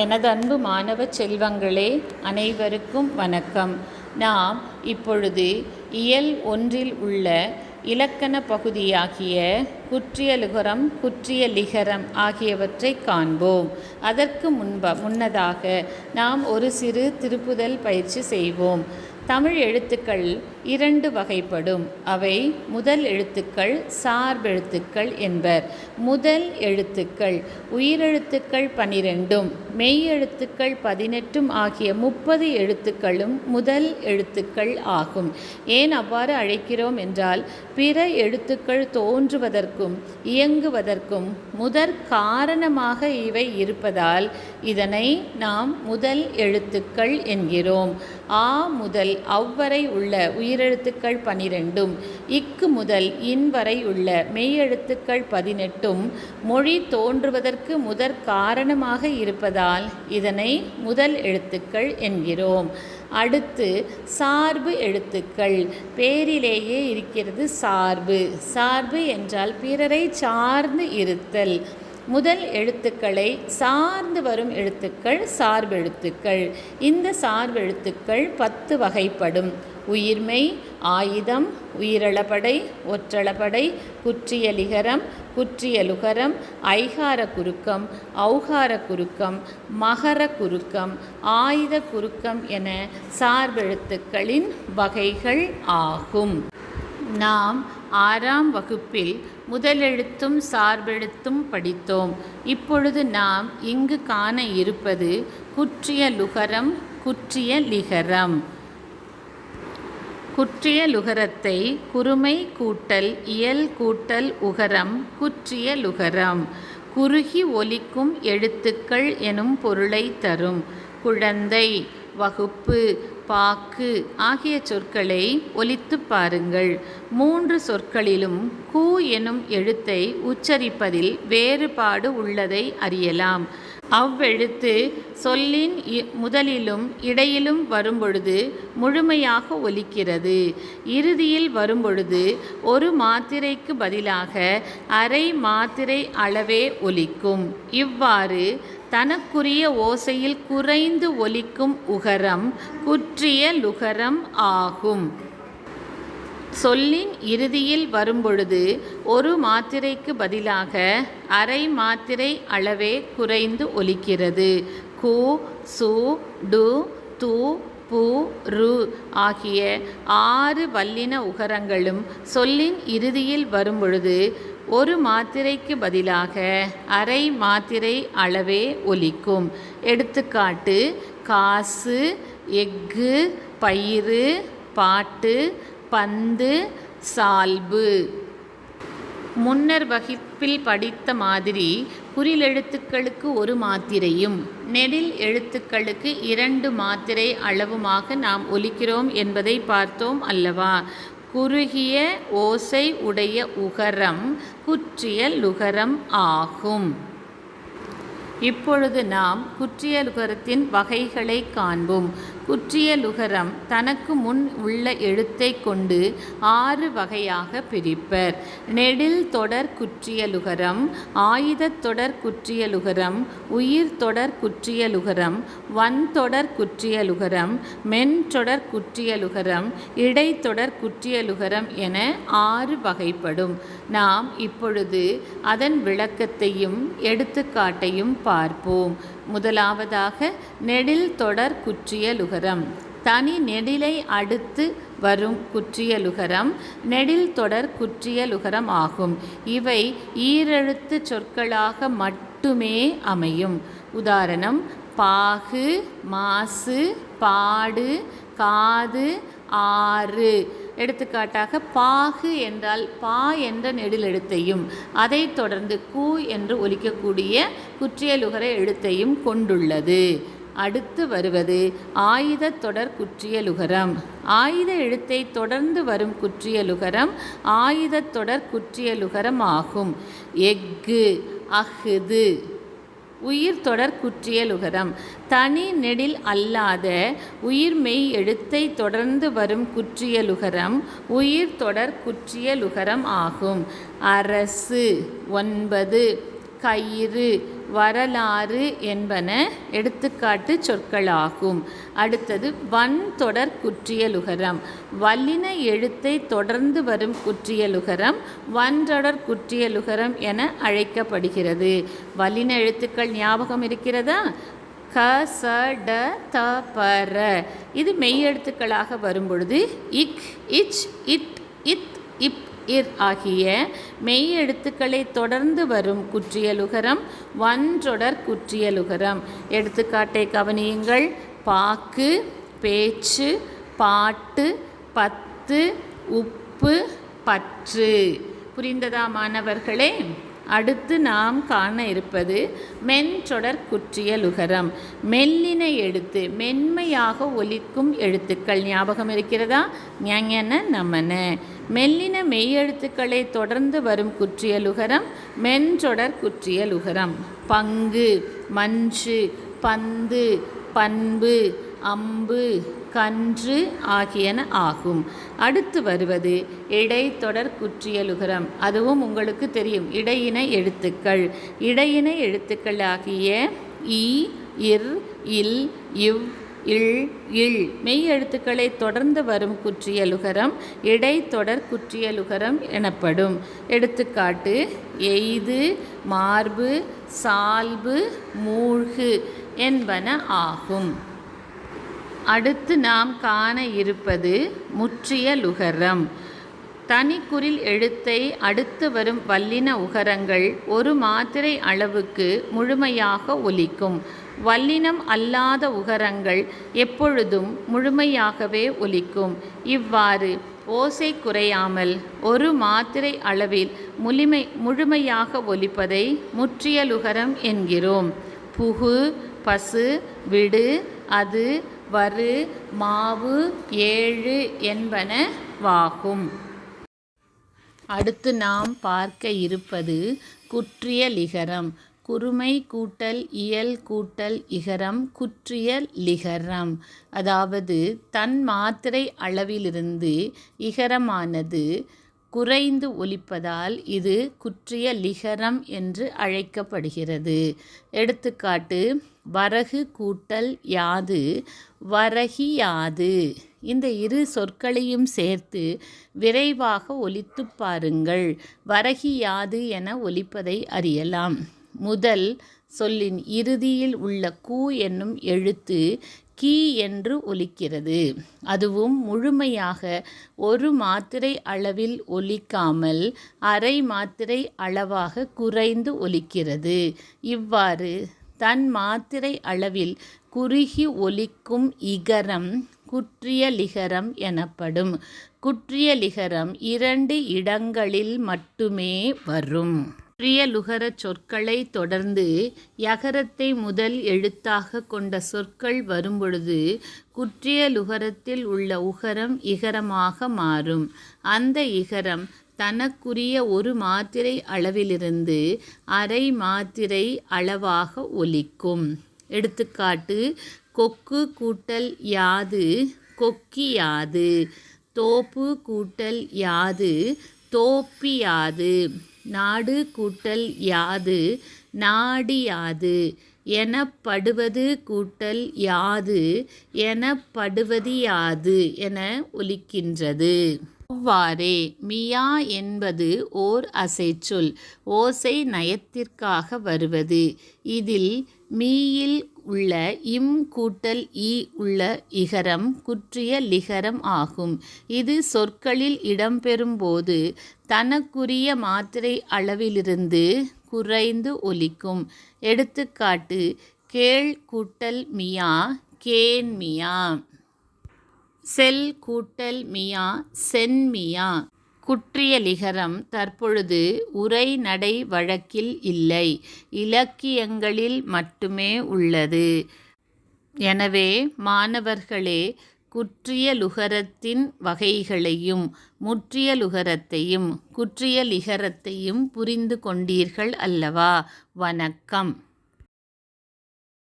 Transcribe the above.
எனது அன்பு மாணவ செல்வங்களே அனைவருக்கும் வணக்கம். நாம் இப்பொழுது இயல் ஒன்றில் உள்ள இலக்கண பகுதியாகிய குற்றியலுகரம் குற்றியலிகரம் ஆகியவற்றை காண்போம். அதற்கு முன்ப முன்னதாக நாம் ஒரு சிறு திருப்புதல் பயிற்சி செய்வோம். தமிழ் எழுத்துக்கள் இரண்டு வகைப்படும். அவை முதல் எழுத்துக்கள் சார்பெழுத்துக்கள் என்பர். முதல் எழுத்துக்கள் உயிரெழுத்துக்கள் பனிரெண்டும் மெய் எழுத்துக்கள் பதினெட்டும் ஆகிய முப்பது எழுத்துக்களும் முதல் எழுத்துக்கள் ஆகும். ஏன் அவ்வாறு அழைக்கிறோம் என்றால் பிற எழுத்துக்கள் தோன்றுவதற்கும் இயங்குவதற்கும் முதற் காரணமாக இவை இருப்பதால் இதனை நாம் முதல் எழுத்துக்கள் என்கிறோம். ஆ முதல் அவ்வரை உள்ள உயிரெழுத்துக்கள் பனிரெண்டும் இக்கு முதல் இன் வரை உள்ள மெய்யெழுத்துக்கள் பதினெட்டும் மொழி தோன்றுவதற்கு முதற் காரணமாக இருப்பதால் இதனை முதல் எழுத்துக்கள் என்கிறோம். அடுத்து சார்பு எழுத்துக்கள் பேரிலேயே இருக்கிறது சார்பு. சார்பு என்றால் பிறரை சார்ந்து இருத்தல். முதல் எழுத்துக்களை சார்ந்து வரும் எழுத்துக்கள் சார்பெழுத்துக்கள். இந்த சார்பெழுத்துக்கள் பத்து வகைப்படும். உயிர்மை ஆயுதம் உயிரளபடை ஒற்றளபடை குற்றியலிகரம் குற்றியலுகரம் ஐகார குறுக்கம் ஔகார குறுக்கம் மகர குறுக்கம் ஆயுத குறுக்கம் என சார்பெழுத்துக்களின் வகைகள் ஆகும். நாம் ஆறாம் வகுப்பில் முதலெழுத்தும் சார்பெழுத்தும் படித்தோம். இப்பொழுது நாம் இங்கு காண இருப்பது குற்றிய லுகரம் குற்றிய லிகரம். குற்றிய லுகரத்தை குறுமை கூட்டல் இயல் கூட்டல் உகரம் குற்றிய லுகரம். குறுகி ஒலிக்கும் எழுத்துக்கள் எனும் பொருளை தரும். குழந்தை வகுப்பு பாக்கு ஆகிய சொற்களை ஒலித்து பாருங்கள். மூன்று சொற்களிலும் கூ எனும் எழுத்தை உச்சரிப்பதில் வேறுபாடு உள்ளதை அறியலாம். அவ்வெழுத்து சொல்லின் முதலிலும் இடையிலும் வரும்பொழுது முழுமையாக ஒலிக்கிறது. இறுதியில் வரும்பொழுது ஒரு மாத்திரைக்கு பதிலாக அரை மாத்திரை அளவே ஒலிக்கும். இவ்வாறு தனக்குரிய ஓசையில் குறைந்து ஒலிக்கும் உகரம் குற்றிய லுகரம் ஆகும். சொல்லின் இறுதியில் வரும்பொழுது ஒரு மாத்திரைக்கு பதிலாக அரை மாத்திரை அளவே குறைந்து ஒலிக்கிறது. கு சு டு து பு ரு ஆகிய ஆறு வல்லின உகரங்களும் சொல்லின் இறுதியில் வரும்பொழுது ஒரு மாத்திரைக்கு பதிலாக அரை மாத்திரை அளவே ஒலிக்கும். எடுத்துக்காட்டு காசு எஃகு பயிறு பாட்டு பந்து சால்பு. முன்னர் வகுப்பில் படித்த மாதிரி குறிலெழுத்துக்களுக்கு ஒரு மாத்திரையும் நெடில் எழுத்துக்களுக்கு இரண்டு மாத்திரை அளவுமாக நாம் ஒலிக்கிறோம் என்பதை பார்த்தோம் அல்லவா? குறுகிய ஓசை உடைய உகரம் குற்றிய லுகரம் ஆகும். இப்பொழுது நாம் குற்றியலுகரத்தின் வகைகளை காண்போம். குற்றியலுகரம் தனக்கு முன் உள்ள எழுத்தை கொண்டு ஆறு வகையாக பிரிப்பர். நெடில் தொடர் குற்றியலுகரம் ஆயுதத் தொடர் குற்றியலுகரம் உயிர் தொடர் குற்றியலுகரம் வன் தொடர் குற்றியலுகரம் மென் தொடர் குற்றியலுகரம் இடைத்தொடர் குற்றியலுகரம் என ஆறு வகைப்படும். நாம் இப்பொழுது அதன் விளக்கத்தையும் எடுத்துக்காட்டையும் பார்ப்போம். முதலாவதாக நெடில் தொடர் குற்றியலுகரம் தனி நெடிலை அடுத்து வரும் குற்றியலுகரம் நெடில் தொடர் குற்றியலுகரம் ஆகும். இவை ஈரெழுத்து சொற்களாக மட்டுமே அமையும். உதாரணம் பாகு மாசு பாடு காது ஆறு. எடுத்துக்காட்டாக பாகு என்றால் பா என்ற நெடில் எழுத்தையும் அதைத் தொடர்ந்து கூ என்று ஒலிக்கக்கூடிய குற்றியலுகர எழுத்தையும் கொண்டுள்ளது. அடுத்து வருவது ஆயுத தொடர் குற்றியலுகரம். ஆயுத எழுத்தை தொடர்ந்து வரும் குற்றியலுகரம் ஆயுத தொடர் குற்றியலுகரம் ஆகும். எஃகு அஃது உயிர் தொடர் குற்றியலுகரம் தனி நெடில் அல்லாத உயிர்மெய் எழுத்தை தொடர்ந்து வரும் குற்றியலுகரம் உயிர் தொடர் குற்றியலுகரம் ஆகும். அரசு ஒன்பது கயிறு வரலாறு என்பன எடுத்துக்காட்டு சொற்களாகும். அடுத்தது வன் தொடர் குற்றியலுகரம். வல்லின எழுத்தை தொடர்ந்து வரும் குற்றியலுகரம் வன்றொடர் குற்றியலுகரம் என அழைக்கப்படுகிறது. வல்லின எழுத்துக்கள் ஞாபகம் இருக்கிறதா? க ச ட த ப ர. இது மெய் எழுத்துக்களாக வரும்பொழுது இக் இச் இட் இத் இப் இர் ஆகிய மெய் எழுத்துக்களை தொடர்ந்து வரும் குற்றியலுகரம் வன்றொடர் குற்றியலுகரம். எடுத்துக்காட்டை கவனியுங்கள். பாக்கு பேச்சு பாட்டு பத்து உப்பு பற்று. புரிந்ததா மாணவர்களே? அடுத்து நாம் காண இருப்பது மென்றொடர் குற்றியலுகரம். மெல்லின எழுத்து மென்மையாக ஒலிக்கும் எழுத்துக்கள் ஞாபகம் இருக்கிறதா? ஞங்கன நமன. மெல்லின மெய்யெழுத்துக்களை தொடர்ந்து வரும் குற்றியலுகரம் மென்றொடர் குற்றியலுகரம். பங்கு மஞ்சு பந்து பண்பு அம்பு கன்று ஆகியன ஆகும். அடுத்து வருவது இடைத்தொடர் குற்றியலுகரம் அதுவும் உங்களுக்கு தெரியும். இடையின எழுத்துக்கள். இடையின எழுத்துக்கள் ஆகிய இ இர் இல் இவ் இல் இல். மெய் எழுத்துக்களை தொடர்ந்து வரும் குற்றியலுகரம் இடைத்தொடர் குற்றியலுகரம் எனப்படும். எடுத்துக்காட்டு எய்து மார்பு சால்பு மூழ்கு என்பன ஆகும். அடுத்து நாம் காண இருப்பது முற்றிய லுகரம். தனிக்குறில் எழுத்தை அடுத்து வரும் வல்லின உகரங்கள் ஒரு மாத்திரை அளவுக்கு முழுமையாக ஒலிக்கும். வல்லினம் அல்லாத உகரங்கள் எப்பொழுதும் முழுமையாகவே ஒலிக்கும். இவ்வாறு ஓசை குறையாமல் ஒரு மாத்திரை அளவில் முழுமை முழுமையாக ஒலிப்பதை முற்றியலுகரம் என்கிறோம். புகு பசு விடு அது வரு மாவு ஏழு என்பன வாகும். அடுத்து நாம் பார்க்க இருப்பது குற்றிய லிகரம். குறுமை கூட்டல் இயல் கூட்டல் இகரம் குற்றிய லிகரம். அதாவது தன் மாத்திரை அளவிலிருந்து இகரமானது குறைந்து ஒலிப்பதால் இது குற்றிய லிகரம் என்று அழைக்கப்படுகிறது. எடுத்துக்காட்டு வரகு கூட்டல் யாது வரகியாது இந்த இரு சொற்களையும் சேர்த்து விரைவாக ஒலித்து பாருங்கள். வரகியாது என ஒலிப்பதை அறியலாம். முதல் சொல்லின் இறுதியில் உள்ள கூ என்னும் எழுத்து கீ என்று ஒலிக்கிறது. அதுவும் முழுமையாக ஒரு மாத்திரை அளவில் ஒலிக்காமல் அரை மாத்திரை அளவாக குறைந்து ஒலிக்கிறது. இவ்வாறு தன் மாத்திரை அளவில் குறுகி ஒலிக்கும் இகரம் குற்றியலிகரம் எனப்படும். குற்றியலிகரம் இரண்டு இடங்களில் மட்டுமே வரும். குற்றியலுகர சொற்களை தொடர்ந்து யகரத்தை முதல் எழுத்தாக கொண்ட சொற்கள் வரும்பொழுது குற்றியலுகரத்தில் உள்ள உகரம் இகரமாக மாறும். அந்த இகரம் தனக்குரிய ஒரு மாத்திரை அளவிலிருந்து அரை மாத்திரை அளவாக ஒலிக்கும். எடுத்துக்காட்டு கொக்கு கூட்டல் யாது கொக்கியாது தோப்பு கூட்டல் யாது தோப்பியாது நாடு கூட்டல் யாது நாடியாது எனப்படுவது கூட்டல் யாது எனப்படுவது யாது என ஒலிக்கின்றது. அவ்வாறே மியா என்பது ஓர் அசைச்சொல் ஓசை நயத்திற்காக வருவது. இதில் மீயில் உள்ள இம் கூட்டல் இ உள்ள இகரம் குற்றிய லிகரம் ஆகும். இது சொற்களில் இடம்பெறும்போது தனக்குரிய மாத்திரை அளவிலிருந்து குறைந்து ஒலிக்கும். எடுத்துக்காட்டு கேள் கூட்டல் மியா கேன்மியா செல் கூட்டல் மியா சென்மியா குற்றியலிகரம் தற்பொழுது உரைநடை வழக்கில் இல்லை. இலக்கியங்களில் மட்டுமே உள்ளது. எனவே மாணவர்களே குற்றியலுகரத்தின் வகைகளையும் முற்றியலுகரத்தையும் குற்றியலிகரத்தையும் புரிந்து கொண்டீர்கள் அல்லவா? வணக்கம்.